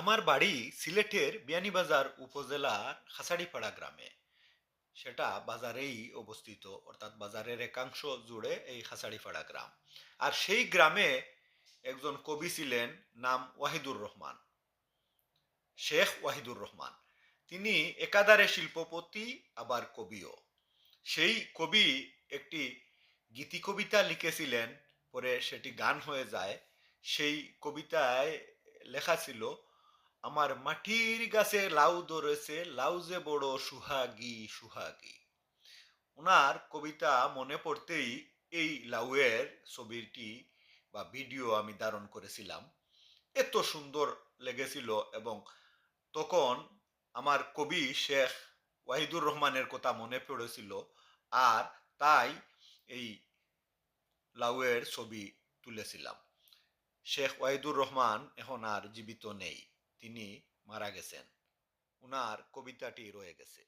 আমার বাড়ি সিলেটের বিয়ানীবাজার উপজেলার খাসাড়িপাড়া গ্রামে। সেটা বাজারেই অবস্থিত, অর্থাৎ বাজারের একাংশ জুড়ে এই খাসাড়িপাড়া গ্রাম। আর সেই গ্রামে একজন কবি ছিলেন, নাম ওয়াহিদুর রহমান, শেখ ওয়াহিদুর রহমান। তিনি একাধারে শিল্পপতি, আবার কবিও। সেই কবি একটি গীতি কবিতা লিখেছিলেন, পরে সেটি গান হয়ে যায়। সেই কবিতায় লেখা ছিল আমার মাটির গাছে লাউ ধরেছে লাউ যে বড় সুহাগি সুহাগি। ওনার কবিতা মনে পড়তেই এই লাউয়ের ছবিটি বা ভিডিও আমি ধারণ করেছিলাম। এত সুন্দর লেগেছিল এবং তখন আমার কবি শেখ ওয়াহিদুর রহমানের কথা মনে পড়েছিল আর তাই এই লাউয়ের ছবি তুলেছিলাম। শেখ ওয়াহিদুর রহমান এখন আর জীবিত নেই। তিনি মারা গেছেন। উনার কবিতাটি রয়ে গেছে।